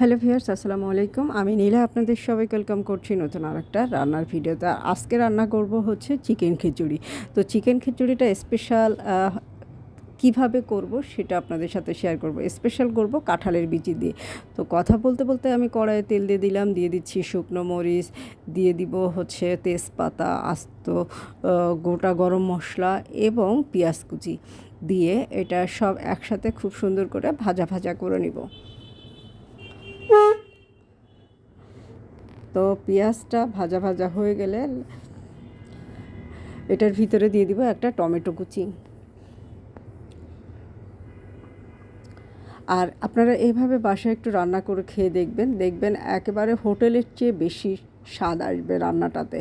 Hello viewers, আসসালামু আলাইকুম। আমি নীলা, আপনাদের সবাই ওয়েলকাম করছি নতুন আরেকটা রান্নার ভিডিওতে। আজকে রান্না করব হচ্ছে চিকেন খিচুড়ি। তো চিকেন খিচুড়িটা স্পেশাল কীভাবে করব সেটা আপনাদের সাথে শেয়ার করব। স্পেশাল করব কাঁঠালের বিচি দিয়ে। তো কথা বলতে বলতে আমি কড়াইয়ে তেল দিয়ে দিলাম, দিয়ে দিচ্ছি শুকনো মরিচ, দিয়ে দিব হচ্ছে তেজপাতা, আস্ত গোটা গরম মশলা এবং পেঁয়াজ কুচি। দিয়ে এটা সব একসাথে খুব সুন্দর করে ভাজা ভাজা করে নিব। তো পেঁয়াজটা ভাজা ভাজা হয়ে গেলে এটার ভিতরে দিয়ে দিব একটা টমেটো কুচি। আর আপনারা এইভাবে বাসায় একটু রান্না করে খেয়ে দেখবেন দেখবেন একেবারে হোটেলের চেয়ে বেশি স্বাদ আসবে রান্নাটাতে।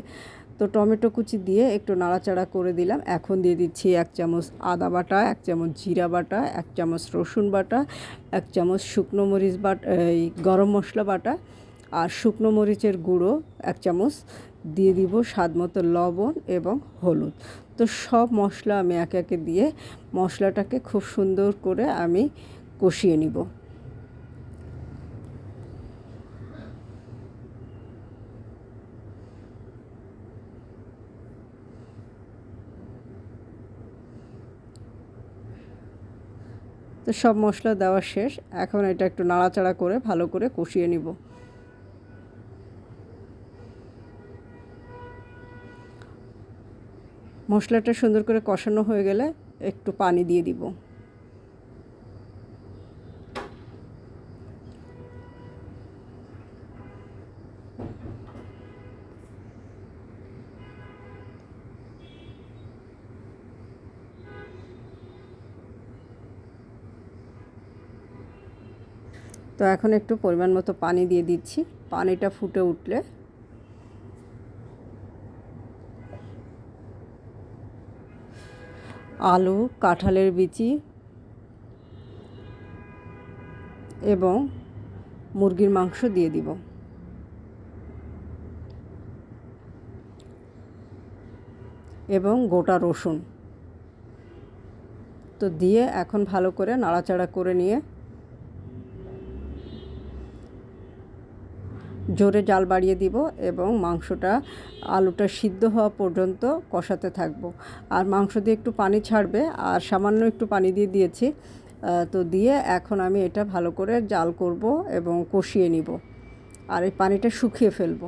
তো টমেটো কুচি দিয়ে একটু নাড়াচাড়া করে দিলাম। এখন দিয়ে দিচ্ছি এক চামচ আদা বাটা, এক চামচ জিরা বাটা, এক চামচ রসুন বাটা, এক চামচ শুকনো মরিচ বাটা, এই গরম মশলা বাটা আর শুকনো মরিচের গুঁড়ো এক চামচ দিয়ে দিব স্বাদ মতো লবণ এবং হলুদ। তো সব মশলা আমি একে একে দিয়ে মশলাটাকে খুব সুন্দর করে আমি কষিয়ে নিব। তো সব মশলা দেওয়া শেষ। এখন এটা একটু নাড়াচাড়া করে ভালো করে কষিয়ে নিব। মশলাটা সুন্দর করে কষানো হয়ে গেলে একটু পানি দিয়ে দিব। তো এখন একটু পরিমাণ মতো পানি দিয়ে দিচ্ছি। পানিটা ফুটে উঠলে আলু, কাঁঠালের বিচি এবং মুরগির মাংস দিয়ে দিব। এবং গোটা রসুন। তো দিয়ে এখন ভালো করে নাড়াচাড়া করে নিয়ে জোরে জাল বাড়িয়ে দিব এবং মাংসটা আলুটা সিদ্ধ হওয়া পর্যন্ত কষাতে থাকব। আর মাংস দিয়ে একটু পানি ছাড়বে আর সামান্য একটু পানি দিয়ে দিয়েছি। তো দিয়ে এখন আমি এটা ভালো করে জাল করব এবং কষিয়ে নিব। আর এই পানিটা শুকিয়ে ফেলব।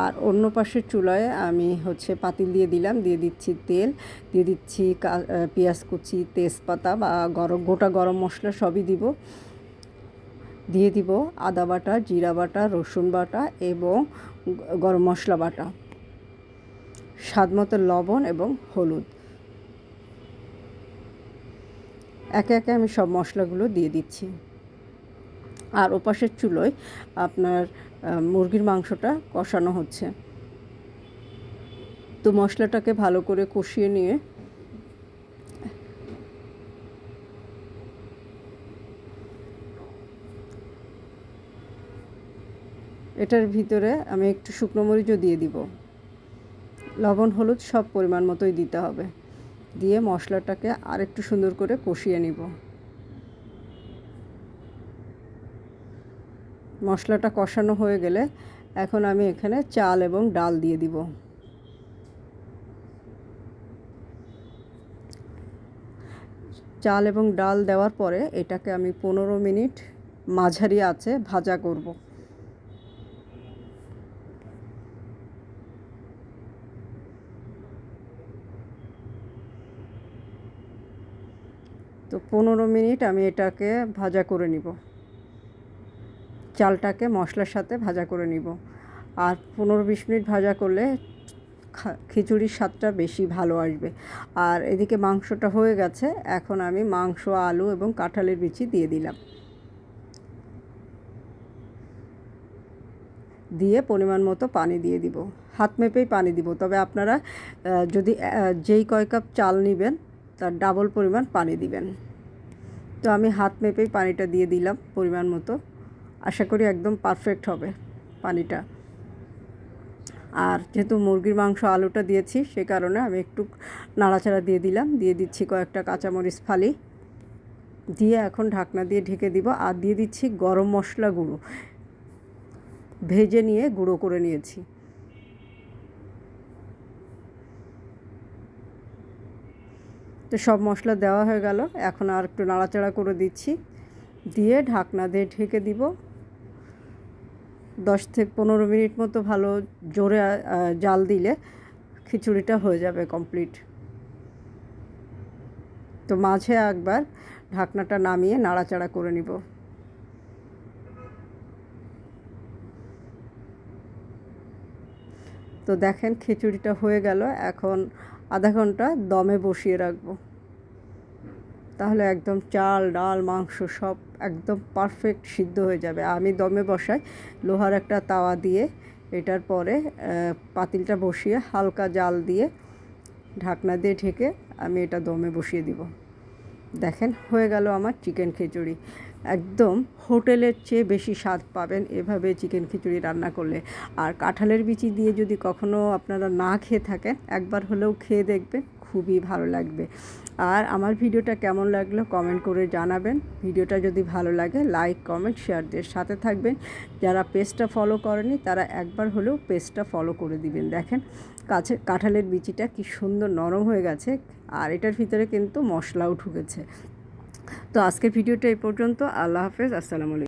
আর অন্য পাশের চুলায় আমি হচ্ছে পাতিল দিয়ে দিলাম, দিয়ে দিচ্ছি তেল, দিয়ে দিচ্ছি পেঁয়াজ কুচি, তেজপাতা বা গরম, গোটা গরম মশলা সবই দিব। দিয়ে দিব আদা বাটা, জিরা বাটা, রসুন বাটা এবং গরম মশলা বাটা। স্বাদ মতো লবণ এবং হলুদ। একে একে আমি সব মশলাগুলো দিয়ে দিচ্ছি। আর ওপাশের চুলোয় আপনার মুরগির মাংসটা কষানো হচ্ছে। তো মশলাটাকে ভালো করে কষিয়ে নিয়ে এটার ভিতরে আমি একটু শুকনো মরিচও দিয়ে দিব। লবণ, হলুদ সব পরিমাণ মতোই দিতে হবে। দিয়ে মশলাটাকে আর একটু সুন্দর করে কষিয়ে নিব। মশলাটা কষানো হয়ে গেলে এখন আমি এখানে চাল এবং ডাল দিয়ে দিব। চাল এবং ডাল দেওয়ার পরে এটাকে আমি পনেরো মিনিট মাঝারি আছে ভাজা করব। তো পনেরো মিনিট আমি এটাকে ভাজা করে নিব। চালটাকে মশলার সাথে ভাজা করে নিব। আর পনেরো বিশ মিনিট ভাজা করলে খিচুড়ির স্বাদটা বেশি ভালো আসবে। আর এদিকে মাংসটা হয়ে গেছে, এখন আমি মাংস, আলু এবং কাঁঠালের বিচি দিয়ে দিলাম। দিয়ে পরিমাণ মতো পানি দিয়ে দিব। হাত মেপেই পানি দিব। তবে আপনারা যদি যেই কয় কাপ চাল নেবেন তার ডাবল পরিমাণ পানি দিবেন। তো আমি হাত মেপেই পানিটা দিয়ে দিলাম পরিমাণ মতো। আশা করি একদম পারফেক্ট হবে পানিটা। আর যেহেতু মুরগির মাংস আলুটা দিয়েছি, সে কারণে আমি একটু নাড়াচাড়া দিয়ে দিলাম। দিয়ে দিচ্ছি কয়েকটা কাঁচামরিচ ফালি। দিয়ে এখন ঢাকনা দিয়ে ঢেকে দিব। আর দিয়ে দিচ্ছি গরম মশলা গুঁড়ো ভেজে নিয়ে গুঁড়ো করে নিয়েছি। তো সব মশলা দেওয়া হয়ে গেল। এখন আর একটু নাড়াচাড়া করে দিচ্ছি। দিয়ে ঢাকনা দিয়ে ঢেকে দিব। দশ থেকে পনেরো মিনিট মতো ভালো জোরে জাল দিলে খিচুড়িটা হয়ে যাবে কমপ্লিট। তো মাঝে একবার ঢাকনাটা নামিয়ে নাড়াচাড়া করে নিব। তো দেখেন খিচুড়িটা হয়ে গেল। এখন আধা ঘণ্টা দমে বসিয়ে রাখব। তাহলে একদম চাল, ডাল, মাংস সব একদম পারফেক্ট সিদ্ধ হয়ে যাবে। আমি দমে বসাই, লোহার একটা তাওয়া দিয়ে এটার পরে পাতিলটা বসিয়ে হালকা জাল দিয়ে ঢাকনা দিয়ে ঢেকে আমি এটা দমে বসিয়ে দিব। দেখেন, হয়ে গেল আমার চিকেন খিচুড়ি। একদম হোটেলের চেয়ে বেশি স্বাদ পাবেন এভাবে চিকেন খিচুড়ি রান্না করলে। আর কাঁঠালের বিচি দিয়ে যদি কখনও আপনারা না খেয়ে থাকেন, একবার হলেও খেয়ে দেখবেন। খুবই ভালো লাগবে। আর আমার ভিডিওটা কেমন লাগল কমেন্ট করে জানাবেন। ভিডিওটা যদি ভালো লাগে লাইক কমেন্ট শেয়ার দিয়ে সাথে থাকবেন। যারা পেজটা ফলো করেনি, তারা একবার হলেও পেজটা ফলো করে দিবেন। দেখেন, কাছে, কাঁঠালের বিচিটা কি সুন্দর নরম হয়ে গেছে আর এটার ভিতরে কিন্তু মশলাও ঢুকেছে। তো আজকের ভিডিওটা এই পর্যন্ত। আল্লাহ হাফেজ, আসসালামু আলাইকুম।